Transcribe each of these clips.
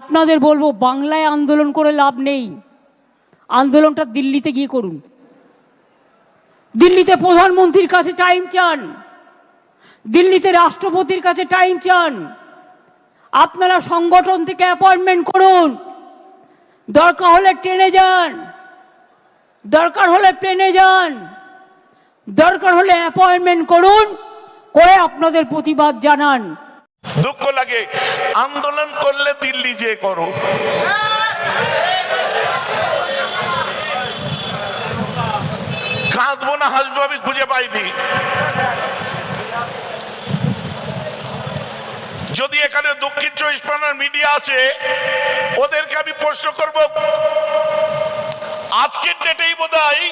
আপনাদের বলব, বাংলায় আন্দোলন করে লাভ নেই। আন্দোলনটা দিল্লিতে গিয়ে করুন। দিল্লিতে প্রধানমন্ত্রীর কাছে টাইম চান। দিল্লিতে রাষ্ট্রপতির কাছে টাইম চান। আপনারা সংগঠন থেকে অ্যাপয়েন্টমেন্ট করুন। দরকার হলে ট্রেনে যান। দরকার হলে প্লেনে যান। দরকার হলে অ্যাপয়েন্টমেন্ট করুন। করে আপনাদের প্রতিবাদ জানান। দুঃখ লাগে। আন্দোলন করলে দিল্লি যে করো। কাঁদবো না, হাসবো আমি খুঁজে পাইনি। যদি এখানে দক্ষিণ চব্বিশ পরগনার মিডিয়া আছে, ওদেরকে আমি প্রশ্ন করব, আজকের ডেটেই বোধ হয়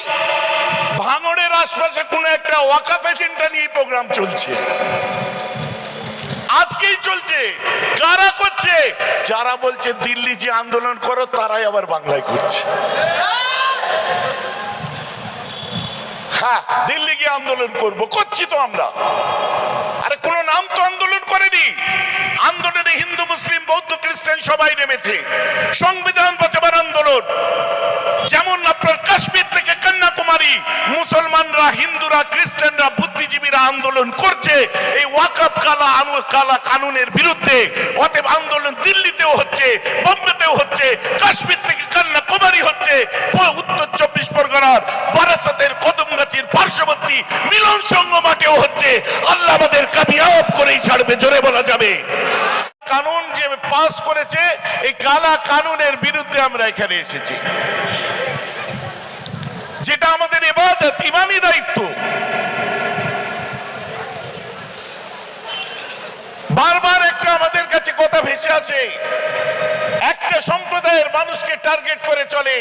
ভাঙড়ের আশপাশে কোনো একটা ওয়াকাফ এজেন্ডা নিয়ে প্রোগ্রাম চলছে। চলছে? কারা করছে? যারা বলছে দিল্লি যে আন্দোলন করো, তারাই আবার বাংলায় করছে। হ্যাঁ দিল্লি গিয়ে আন্দোলন করব, করছি তো আমরা। আরে, কোন নাম তো আন্দোলন করেনি। আন্দোলনে হিন্দু, মুসলিম, বৌদ্ধ, খ্রিস্টান সবাই নেমেছে। সংবিধান বাঁচাবার আন্দোলন। যেমন আপনার কাশ্মীর থেকে কন্যাকুমারী, মুসলমানরা, হিন্দুরা, খ্রিস্টানরা, বুদ্ধিজীবীরা আন্দোলন করছে। এই ওয়াকাব কালা, আনু কালা কানুনের বিরুদ্ধে। অতএব আন্দোলন দিল্লিতেও হচ্ছে, বোম্বেতেও হচ্ছে, কাশ্মীর থেকে কন্যাকুমারী হচ্ছে। উত্তর চব্বিশ পরগনার বারাসাতের কদমগাছির পার্শ্ববর্তী মিলন সংঘ মাঠেও হচ্ছে। আল্লাহ আমাদের কামিয়াব করেই ছাড়বে, জোরে বলা যাবে। পাস করেছে, এই কালা কানুনের বিরুদ্ধে আমরা এখানে এসেছি। যেটা আমাদের এবাদত ইমানি দায়িত্ব। বারবার একটা আমাদের কাছে কথা ভেসে আসে, একটা সম্প্রদায়ের মানুষকে টার্গেট করে চলে।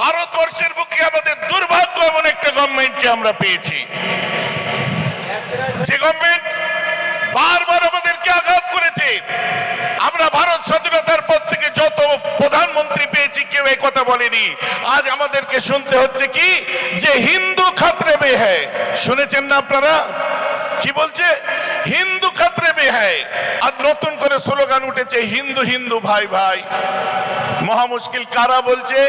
ভারতবর্ষের বুকে আমাদের দুর্ভাগ্য এমন একটা গভর্নমেন্টকে আমরা পেয়েছি। যে গভর্নমেন্ট বারবার আমাদেরকে আঘাত করেছে। ভারত স্বাধীনতার পর থেকে যত প্রধানমন্ত্রী পেয়েছি, কেউ এই কথা বলেনি। আজ আমাদেরকে শুনতে হচ্ছে কি? যে হিন্দু খাতরে মে হ্যায়। শুনেছেন না আপনারা? কি বলছে? হিন্দু খাতরে মে হ্যায়। আর নতুন করে স্লোগান উঠেছে, হিন্দু হিন্দু, ভাই ভাই। মহা মুশকিল, কারা বলছে?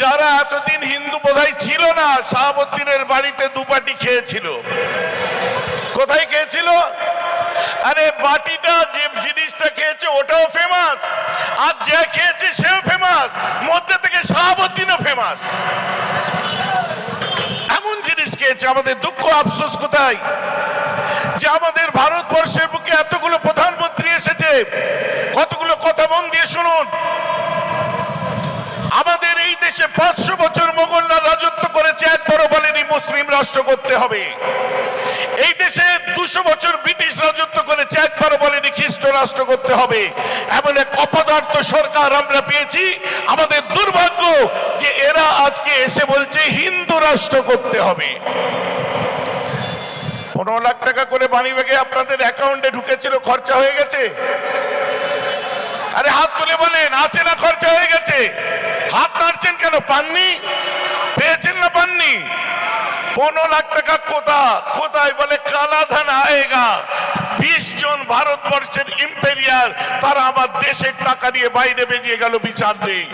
যারা এতদিন হিন্দু বোধহয় ছিল না, শাহাবুদ্দিনের বাড়িতে দুপাটি খেয়েছিল। কোথায় খেয়েছিল? আরে বাটিটা যে জিনিসটা খেয়েছে ওটাও ফেমাস আর যে খেয়েছে সেও ফেমাস মধ্যে থেকে শাহাবুদ্দিনও ফেমাস এমন জিনিস খেয়েছে, আমাদের দুঃখ আফসোস কোথায়? যে আমাদের ভারতবর্ষের বুকে এতগুলো প্রধানমন্ত্রী এসেছে, কতগুলো কথা মন দিয়ে শুনুন। আমাদের এই দেশে পাঁচশো বছর মোগলরা রাজত্ব করেছে, একবারও বলেনি মুসলিম রাষ্ট্র করতে হবে। দুশো বছর ব্রিটিশ রাজত্ব করেছে, একবারও বলেনি খ্রিস্ট রাষ্ট্র করতে হবে। এমন এক অপদার্থ সরকার আমরা পেয়েছি। আমাদের দুর্ভাগ্য যে এরা আজকে এসে বলছে হিন্দু রাষ্ট্র করতে হবে। পনেরো লাখ টাকা করে বাণী আপনাদের অ্যাকাউন্টে ঢুকেছিল, খরচা হয়ে গেছে? আরে হাত তুলে বলেন, আছে না খরচা হয়ে গেছে? হাত নাড়ছেন কেন? পাননি? পেয়েছেন না পাননি? পনেরো লাখ টাকা কোথা? কোথায় বলে কালা ধান আয়েগা? বিশ জন ভারতবর্ষের ইম্পেরিয়ার তারা আমার দেশের টাকা নিয়ে বাইরে বেরিয়ে গেল, বিচার নেই।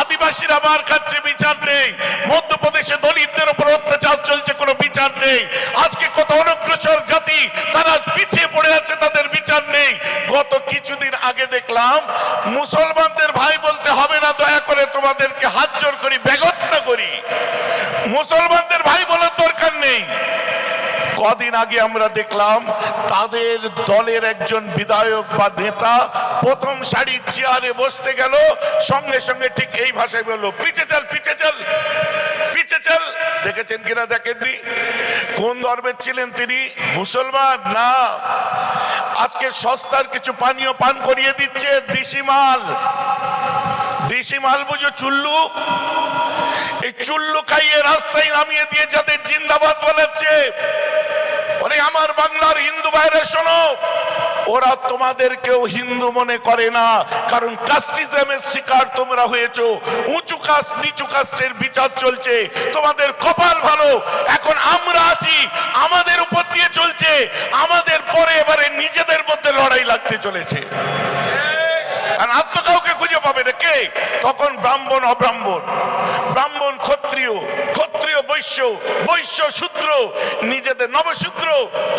আদিবাসীরা মার খাচ্ছে বিচার নেই। মধ্যপ্রদেশে দলিতদের উপর অত্যাচার চলছে, কোনো বিচার নেই। আজকে কত অনগ্রসর জাতি, তারা পিছিয়ে পড়ে আছে, তাদের বিচার নেই। গত কিছুদিন আগে দেখলাম, মুসলমানদের ভাই বলতে হবে না, দয়া করে তোমাদেরকে হাত জোর করি বেগত্তা করি মুসলমানদের ভাই বলার দরকার নেই কদিন আগে আমরা দেখলাম তাদের দলের একজন বিধায়ক বা নেতা প্রথম সারির চেয়ারে বসতে গেল, সঙ্গে সঙ্গে ঠিক এই ভাষায় বলল, পিছে চল পিছে চল পিছে চল। দেখেছেন কিনা দেখেননি? কোন ধর্মের ছিলেন তিনি? মুসলমান? না। আজকে সস্তার কিছু পানীয় পান করিয়ে দিচ্ছে দেশি মাল। দেশি মাল বুঝো চুল্লু? এই চুল্লু খাইয়ে রাস্তায় নামিয়ে দিয়ে যাদের জিন্দাবাদ বলেছে ওরে আমার বাংলার হিন্দু ভাইরা শোনো। ওরা তোমাদেরকেও হিন্দু মনে করে না, কারণ কাস্টিজমের শিকার তোমরা হয়েছো। উঁচু কাস্ট, নিচু কাস্টের বিচার চলছে। তোমাদের কপাল ভালো। এখন আমরা আছি, আমাদের উপর দিয়ে চলছে। আমাদের পরে এবারে নিজেদের মধ্যে লড়াই লাগতে চলেছে। আর তো তখন ব্রাহ্মণ অব্রাহ্মণ। ব্রাহ্মণ ক্ষত্রিয় ক্ষত্রিয় বৈশ্য বৈশ্য শূদ্র, নিজেদের নবশূদ্র।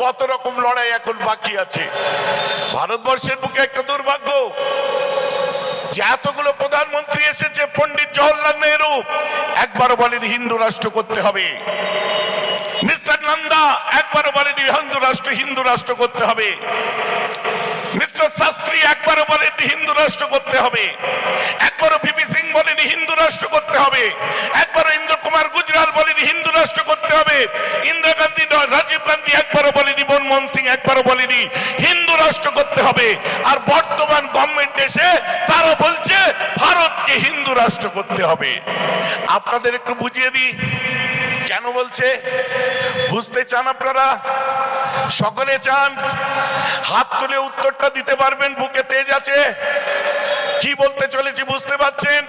কত রকম লড়াই এখন বাকি আছে। ভারতবর্ষের বুকে একটা দুর্ভাগ্য, যে এতগুলো প্রধানমন্ত্রী এসেছে পণ্ডিত জওহরলাল নেহরু। একবারও বলেন হিন্দু রাষ্ট্র করতে হবে। মিস্টার নন্দা, একবারও বলেনি হিন্দু রাষ্ট্র হিন্দু রাষ্ট্র করতে হবে। মিস্টার শাস্ত্রী একবারও বলেননি হিন্দু রাষ্ট্র করতে হবে। একবারও ভিপি সিং বলেনি, হিন্দু রাষ্ট্র করতে হবে। একবারও ইন্দ্র কুমার গুজরাল বলেনি, হিন্দু রাষ্ট্র করতে হবে। ইন্দিরা গান্ধী রাজীব গান্ধী একবারও বলেনি, মনমোহন সিং একবারও বলেনি, হিন্দু রাষ্ট্র করতে হবে। আর বর্তমান গভর্নমেন্ট এসে তারা বলছে, ভারতকে হিন্দু রাষ্ট্র করতে হবে। আপনাদের একটু বুঝিয়ে দিই। বলছে, বুঝতে চান আপনারা? সকলে চান? হাত তুলে উত্তরটা দিতে পারবেন, বুকে তেজ আছে? কি বলতে চলেছি বুঝতে পারছেন?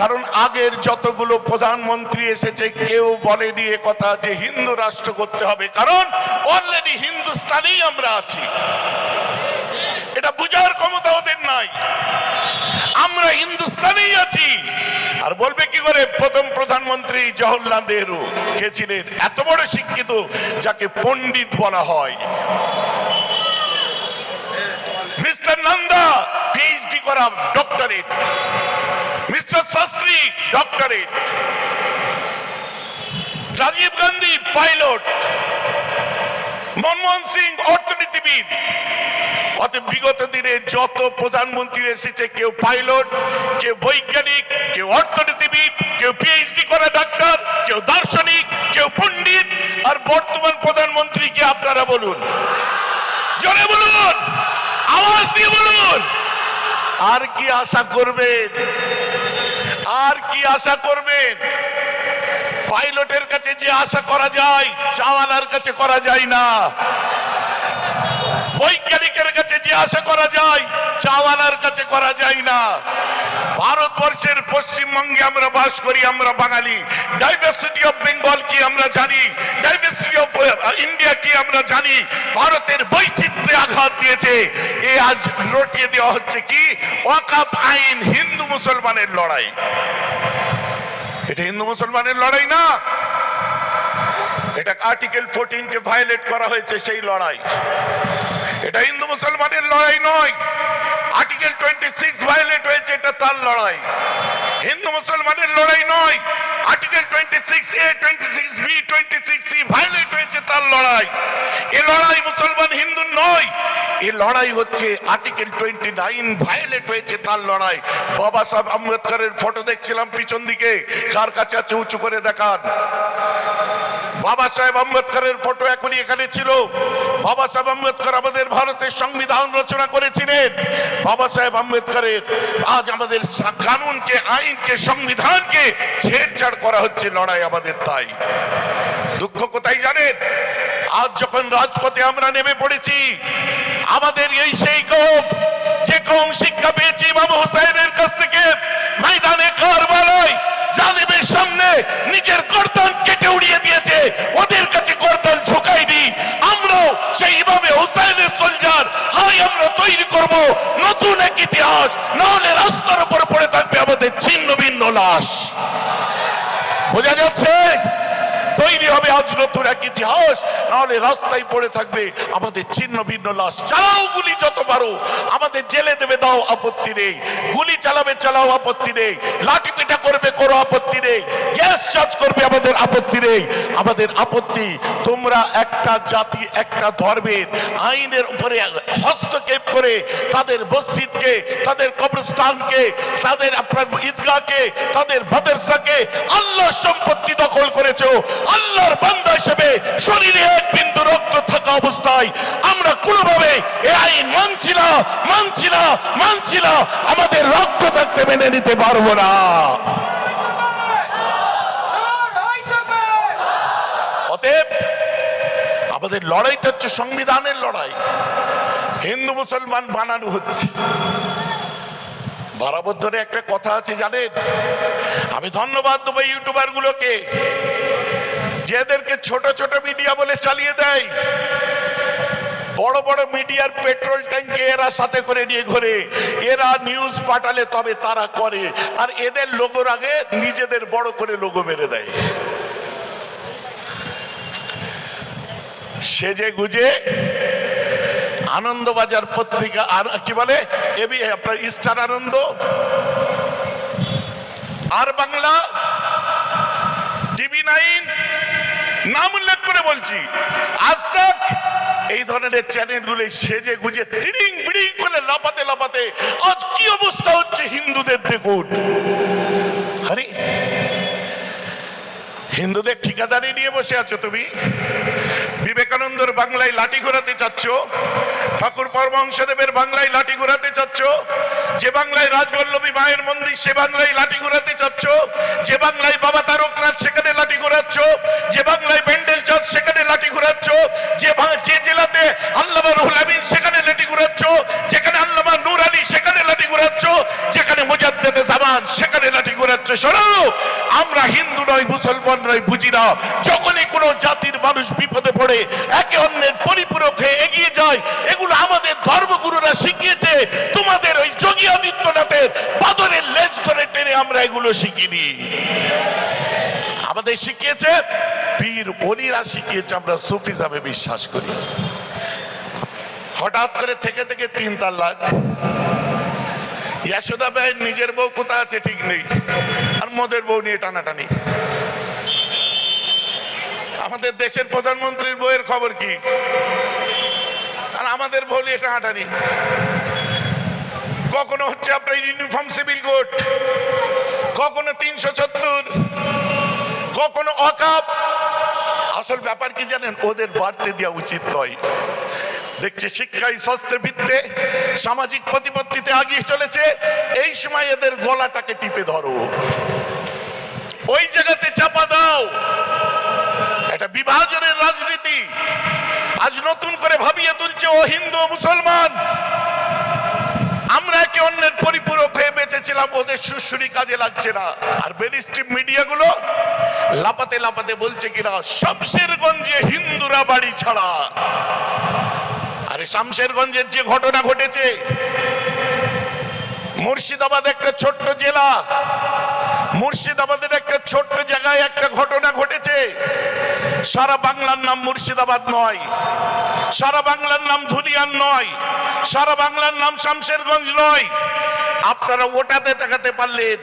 কারণ আগের যতগুলো প্রধানমন্ত্রী এসেছে, কেউ বলেনি এ কথা যে হিন্দু রাষ্ট্র করতে হবে। কারণ অলরেডি হিন্দুস্তানেই আমরা আছি। এটা বুঝার ক্ষমতা ওদের নাই। আমরা হিন্দুস্তানেই আছি। আর বলবে কি করে? প্রথম প্রধানমন্ত্রী জওহরলাল নেহরু কে ছিলেন এত বড় শিক্ষিত যাকে পণ্ডিত বলা হয়। মিস্টার নন্দা পিএইচডি করা doctorate mister Shastri doctorate Rajiv Gandhi pilot Manmohan Singh, অর্থনীতিবিদ। বিগত দিনে যত প্রধানমন্ত্রী এসেছে, কেউ পাইলট, কেউ বৈজ্ঞানিক, কেউ অর্থনীতিবিদ, কেউ পিএইচডি করা ডাক্তার, কেউ দার্শনিক, কেউ পণ্ডিত, আর বর্তমান প্রধানমন্ত্রী কে আপনারা বলুন? জোরে বলুন! আওয়াজ দিয়ে বলুন! আর কি আশা করবেন? আর কি আশা করবেন? পাইলটের কাছে যে আশা করা যায়, চাওয়ালার কাছে করা যায় না। বৈজ্ঞানিকের কাছে করা যায় চাওয়ালার কাছে করা যায় না। ভারতবর্ষের পশ্চিমবঙ্গে আমরা বাস করি, আমরা বাঙালি। ডাইভার্সিটি অফ বেঙ্গল কি আমরা জানি? ডাইভার্সিটি অফ ইন্ডিয়া কি আমরা জানি? ভারতের বৈচিত্র্যে আঘাত দিয়েছে। এ আজ রটিয়ে দেওয়া হচ্ছে কি? ওয়াকাপ আইন হিন্দু মুসলমানের লড়াই। এটা হিন্দু মুসলমানের লড়াই না। এটা আর্টিকেল ফোরটিন কে ভায়োলেট করা হয়েছে সেই লড়াই। এটা হিন্দু মুসলমানের লড়াই নয়। আর্টিকেল টোয়েন্টি সিক্স ভায়োলেট হয়েছে, এটা তার লড়াই। হিন্দু মুসলমানের লড়াই নয়। Article twenty six A twenty six B twenty six C violate হয়েছে, তার লড়াই। এ লড়াই মুসলমান হিন্দু নয়। এ লড়াই হচ্ছে আর্টিকেল টোয়েন্টি নাইন ভায়োলেট হয়েছে, তার লড়াই। বাবা সাহেব আম্বেদকরের ফটো দেখছিলাম পিছন দিকে। কার কাছে আছে, উঁচু করে দেখান। বাবা সাহেব আম্বেদকরের ফটো এখনই এখানে ছিল। বাবা সাহেব আম্বেদকর আমাদের ভারতের সংবিধান রচনা করেছিলেন। বাবা সাহেব আম্বেদকরের আজ আমাদের কানুনকে, আইনকে, সংবিধানকে ছেড়ছাড় করা হচ্ছে, লড়াই আমাদের তাই। দুঃখ কোথায় জানেন? আজ যখন রাজপথে আমরা নেমে পড়েছি, আমাদের এই সেই কম, যে কম শিক্ষা পেয়েছি বাবু হুসাইনের কাছ থেকে, ময়দানে কারবালায় জালিমের সামনে নিজের গর্দন কেটে উড়িয়ে দিয়েছে। ওদের কাছে গর্দান ঝুঁকাই দিই আমরাও সেই ইমামে হুসাইনের সোলজার, হাই আমরা তৈরি করব। নতুন এক ইতিহাস, নাহলে রাস্তার উপর পড়ে থাকবে আমাদের ছিন্ন ভিন্ন লাশ। বোঝা যাচ্ছে? তৈরি হবে আজ নতুন এক ইতিহাস। নাহলে রাস্তায় পড়ে থাকবে আমাদের ছিন্ন ভিন্ন লাশ। চালাও গুলি যত পারো। আমাদের জেলে দেবে, দাও আপত্তি নেই। গুলি চালাবে, চালাও আপত্তি নেই। লাঠি পিটা করবে, করো আপত্তি নেই। গ্যাস চার্জ করবে, আমাদের আপত্তি নেই। আমাদের আপত্তি, তোমরা একটা জাতি, একটা ধর্মের আইনের উপরে হস্তক্ষেপ করে তাদের মসজিদকে, তাদের কবরস্থানকে, তাদের আপনার ঈদগাহকে, তাদের মাদ্রাসাকে আল্লাহ সম্পত্তি দখল করেছ। আল্লাহর বান্দা হিসেবে শরীরে এক বিন্দু রক্ত থাকা অবস্থায় আমরা কোনোভাবে এই আইন মানছি না মানছি না মানছি না, আমাদের রক্ত থাকতে মেনে নিতে পারব না। আমাদের লড়াইটা হচ্ছে সংবিধানের লড়াই। হিন্দু, মুসলমান বানানো হচ্ছে। বরাবর ধরে একটা কথা আছে, জানেন? আমি ধন্যবাদ দেবো ইউটিউবার গুলোকে যেদেরকে ছোট ছোট মিডিয়া বলে চালিয়ে দেয়, বড় বড় মিডিয়ার পেট্রোল ট্যাঙ্কে এরা সাথে করে নিয়ে ঘোরে, এরা নিউজ পাঠালে তবে তারা করে, আর এদের লোগোর আগে নিজেদের বড় করে লোগো মেরে দেয়। সেজে গুজে আনন্দবাজার পত্রিকা আর কি বলে, এবি, আপনার ইস্টার আনন্দ, আর বাংলা, টিভি নাইন বলছি, আজ তাক এই ধরনের চ্যানেলগুলো সেজে গুজে টিডিং বিডিং করে লাপাতে লাপাতে আজ কি অবস্থা হচ্ছে হিন্দুদের দেখুন আরে, হিন্দুদের ঠিকাদারি নিয়ে বসে আছো তুমি? বিবেকানন্দর বাংলায় লাঠি ঘোরাতে চাচ্ছ? ঠাকুর পরমহংসদেবের বাংলায় লাঠি ঘোরাতে চাচ্ছ, যে বাংলায় রাজবল্লভী মায়ের মন্দির, সে বাংলায় লাঠি ঘোরাতে চাচ্ছ, যে বাংলায় বাবা তারকনাথ সেখানে লাঠি ঘোরাচ্ছ, যে বাংলায় ব্যান্ডেল চাঁদ সেখানে লাঠি ঘোরাচ্ছ, যে যে জেলাতে আল্লামা রুহুল আমিন সেখানে লাঠি ঘোরাচ্ছ, যেখানে আল্লামা নূর আলী সেখানে লাঠি ঘোরাচ্ছ, যেখানে মুজাদ্দেদে জামান সেখানে লাঠি ঘোরাচ্ছ। শোনো, আমরা হিন্দু নয় মুসলমান নয় বুঝি না, যখনই কোনো জাতির মানুষ বিপদে পড়ে, একে অন্যের পরিপূরক হয়ে এগিয়ে যায় এগুলো আমাদের ধর্মগুরুরা শিখিয়েছে। তোমাদের ওই যোগী আদিত্যনাথের বাদরের লেজ ধরে টেনে আমরা এগুলো শিখিনি। আমাদের শিখিয়েছে, পীর অলিরা শিখিয়েছে, আমরা সুফিজামে বিশ্বাস করি। হঠাৎ করে থেকে থেকে তিন তাল্লাক ইয়াশোদা ভাইয়ের নিজের বউ কোথায় আছে ঠিক নেই। আর মদের বউ নিয়ে টানাটানি। আমাদের দেশের প্রধানমন্ত্রীর বউয়ের খবর কি? আমাদের বউ নিয়ে টানাটানি কখনো হচ্ছে আপনার ইউনিফর্ম সিভিল কোড কখনো তিনশো সত্তর, কখনো অকাপ। আসল ব্যাপার কি জানেন, ওদের বাড়তে দেওয়া উচিত নয়। দেখছে শিক্ষায় স্বাস্থ্যের ভিত্তে সামাজিক প্রতিপত্তিতে আগিয়ে চলেছে, এই সময় এদের গলাটাকে টিপে ধরো। ওই জায়গাতে চাপা দাও। এটা বিভাজনের রাজনীতি। আজ নতুন করে ভাবিয়ে তুলছে ও হিন্দু মুসলমান। আমরা একে অন্যের পরিপূরক হয়ে বেঁচেছিলাম, ওদের সুশ্রী কাজে লাগছে না। আর বেনিস্ট্রিম মিডিয়াগুলো লাপাতে লাপাতে বলছে কিনা শমশেরগঞ্জে হিন্দুরা বাড়ি ছাড়া। আরে শামশেরগঞ্জের যে ঘটনা ঘটেছে, মুর্শিদাবাদ একটা ছোট্ট জেলা মুর্শিদাবাদের একটা ছোট্ট জায়গায় একটা ঘটনা ঘটেছে। সারা বাংলার নাম মুর্শিদাবাদ নয়। সারা বাংলার নাম ধুলিয়ান নয়। সারা বাংলার নাম শামশেরগঞ্জ নয়। আপনারা ওটাতে দেখাতে পারলেন।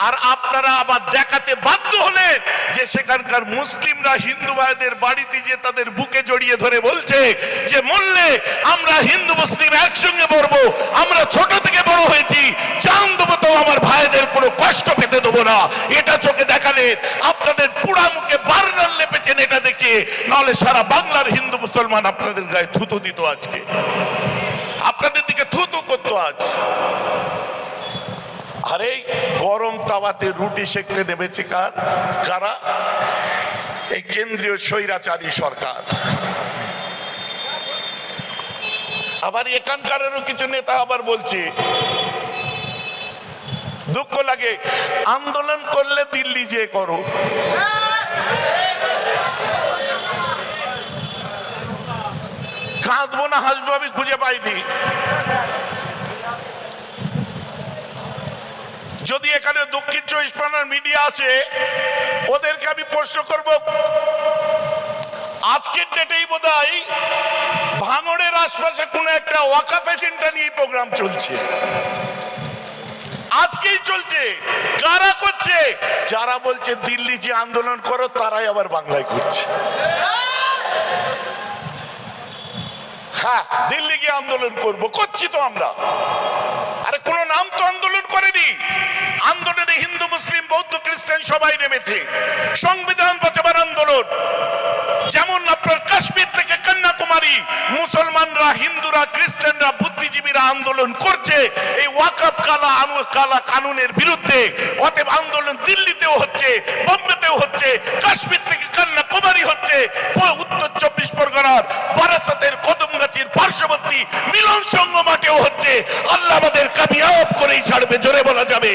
আর আপনারা আবার দেখাতে বাধ্য হলেন যে সেখানকার মুসলিমরা হিন্দু ভাইদের বাড়িতে যে তাদের বুকে জড়িয়ে ধরে বলছে যে, মরলে আমরা হিন্দু, মুসলিম একসঙ্গে মরবো। আমরা ছোট থেকে বড় হয়েছি। জান দেবো তো আমার ভাইদের কোনো কষ্ট পেতে দেবো না। এটা চোখে দেখালেন। আপনাদের পুরা মুখে বারনার লেপেছেন এটা দেখে। নাহলে সারা বাংলার হিন্দু, মুসলমান আপনাদের গায়ে থুতু দিত আজকে। আপনাদের দিকে থুতু করতো আজ। আরে গরম তাওয়াতে রুটি সেকতে নেমেছে কার? কারা? এই কেন্দ্রীয় স্বৈরাচারী সরকার। আবার এখানকারেরও কিছু নেতা আবার বলছে, দুঃখ লাগে, আন্দোলন করলে দিল্লি যে করো কাঁদবো না, হাসবো, আমি খুঁজে পাইনি। যদি এখানে দক্ষিণ চব্বিশ পরগনার মিডিয়া আছে, ওদেরকে আমি প্রশ্ন করব, আজকের ডেটেই বোধ হয় ভাঙড়ের আশপাশে কোনো একটা ওয়াকাফ এজেন্ডা নিয়ে প্রোগ্রাম চলছে। আজকেই চলছে। কারা করছে? যারা বলছে দিল্লি যে আন্দোলন করো, তারাই আবার বাংলায় করছে। হ্যাঁ দিল্লি গিয়ে আন্দোলন করব, করছি তো আমরা। আরে কোনো নাম তো আন্দোলন করেনি। আন্দোলনে হিন্দু, মুসলিম, বৌদ্ধ, খ্রিস্টান সবাই নেমেছে। সংবিধান বাঁচাবার আন্দোলন। যেমন আপনার কাশ্মীর থেকে কন্যাকুমারী, মুসলমানরা, হিন্দুরা, খ্রিস্টানরা, বুদ্ধিজীবীরা আন্দোলন করছে। এই ওয়াকাপ কালা, আনু কালা কানুনের বিরুদ্ধে। অতএব আন্দোলন দিল্লিতেও হচ্ছে, বোম্বেতেও হচ্ছে, কাশ্মীর থেকে কন্যাকুমারী হচ্ছে। উত্তর চব্বিশ পরগনার বারাসাতের কদমগাছির পার্শ্ববর্তী মিলন সংঘ মাঠেও হচ্ছে, আল্লাহ আমাদের কামিয়াব করেই ছাড়বে, জোরে বলা যাবে।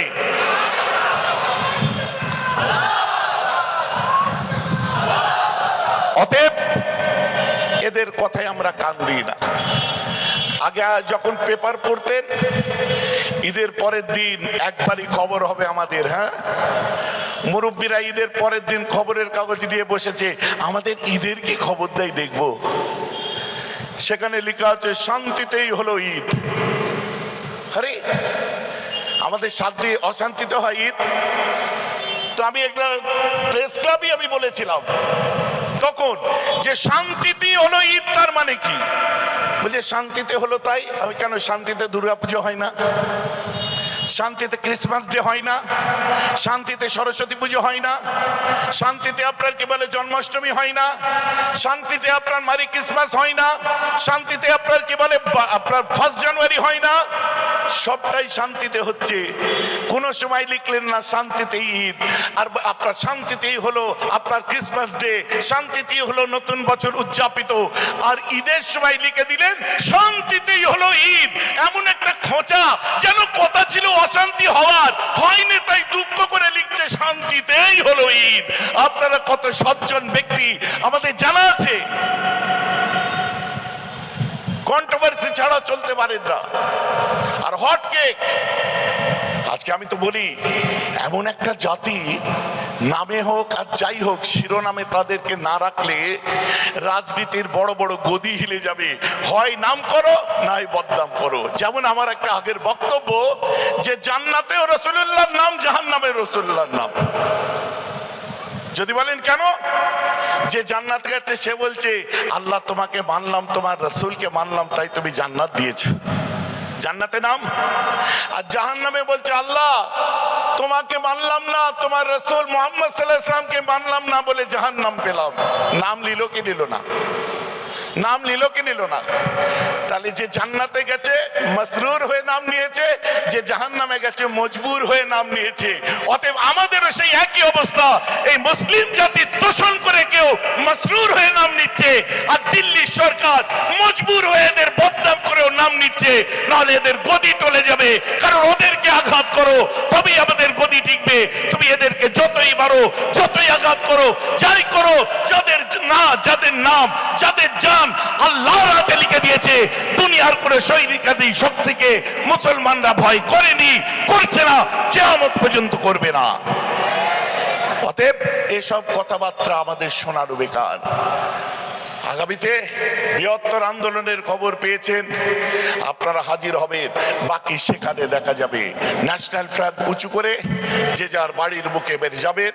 অতএব এদের কথায় আমরা কান দিই না। আগে যখন পেপার পড়তেন, ঈদের পরের দিন একবারই খবর হবে আমাদের হ্যাঁ? মুরব্বীরা ঈদের পরের দিন খবরের কাগজ নিয়ে বসেছে, আমাদের ঈদের কি খবর দেয় দেখব? সেখানে লেখা আছে, শান্তিতেই হলো ঈদ। আরে, আমাদের শান্তি অশান্তিতে হয় ঈদ? তো আমি একটা প্রেস ক্লাবই আমি বলেছিলাম। তখন যে শান্তিতে হলো ঈদ, তার মানে কি? বলছে, শান্তিতে হলো তাই? আমি কেন শান্তিতে দুর্গাপুজো হয় না? শান্তিতে ক্রিসমাস ডে হয় না, শান্তিতে সরস্বতী পুজো হয় না, শান্তিতে আপনার কি বলে জন্মাষ্টমী হয় না, শান্তিতে আপনার মারি ক্রিসমাস হয় না, শান্তিতে আপনার কি বলে আপনার ফার্স্ট জানুয়ারি হয় না সবটাই শান্তিতে হচ্ছে। কোন সময় লিখলেন না, শান্তিতে ঈদ। আর আপনার শান্তিতেই হলো আপনার ক্রিসমাস ডে শান্তিতেই হলো নতুন বছর উদযাপিত। আর ঈদের সময় লিখে দিলেন, শান্তিতেই হলো ঈদ। এমন একটা খোঁচা যেন কথা ছিল অশান্তি হওয়ার। হয়নি তাই দুঃখ করে লিখছে, শান্তিতেই হলো ঈদ। আপনারা কত সজ্জন ব্যক্তি। আমাদের জানা আছে। কন্ট্রোভার্সি ছাড়া চলতে পারেন না। আর হট কেক। আজকে আমি তো বলি, এমন একটা জাতি, নামে হোক আর যাই হোক, শিরোনামে তাদেরকে না রাখলে রাজনীতির বড় বড় গদি হিলে যাবে। হয় নাম করো, নাই বদনাম করো। যেমন আমার একটা আগের বক্তব্য যে, জান্নাতেও রসুল্লাহর নাম জাহান্নামে রসুল্লাহর নাম। যদি বলেন কেন? যে জান্নাত গেছে, সে বলছে, আল্লাহ তোমাকে মানলাম, তোমার রসুলকে মানলাম, তাই তুমি জান্নাত দিয়েছ। জান্নাতে নাম। আর জাহান নামে বলছে, আল্লাহ, তোমাকে মানলাম না, তোমার রসুল মোহাম্মদ সাল্লাহ মানলাম না বলে জাহান নাম পেলাম। নাম নিল কি নিল না? নাম নিল কি নিল না? তাহলে যে জান্নাতে গেছে, মসরুর হয়ে নাম নিয়েছে, যে জাহান নামে গেছে, মজবুর হয়ে নাম নিয়েছে। অতএব আমাদেরও সেই একই অবস্থা। এই মুসলিম জাতি দোষণ করে কেউ মসরুর হয়ে নাম নিচ্ছে, আর দিল্লি সরকার মজবুর হয়ে এদের বদনাম করেও নাম নিচ্ছে, নাহলে এদের গদি টলে যাবে। কারণ ওদেরকে আঘাত করো, তবেই আমাদের গদি টিকবে। তুমি এদেরকে যতই মারো, যতই আঘাত করো, যাই করো, যাদের না যাদের নাম, যাদের জান আল্লাহর হাতে লিখে দিয়েছে, দুনিয়ার করে সৈনিকাদি শক্তিকে মুসলমানরা ভয় করেনি, করছে না, কেয়ামত পর্যন্ত করবে না। অতএব এসব কথাবার্তা আমাদের শোনারও বেকার। আগামীতে বৃহত্তর আন্দোলনের খবর পেয়েছেন, আপনারা হাজির হবেন, বাকি সেখানে দেখা যাবে। ন্যাশনাল ফ্ল্যাগ উঁচু করে, যে যার বাড়ির মুখে বের যাবেন।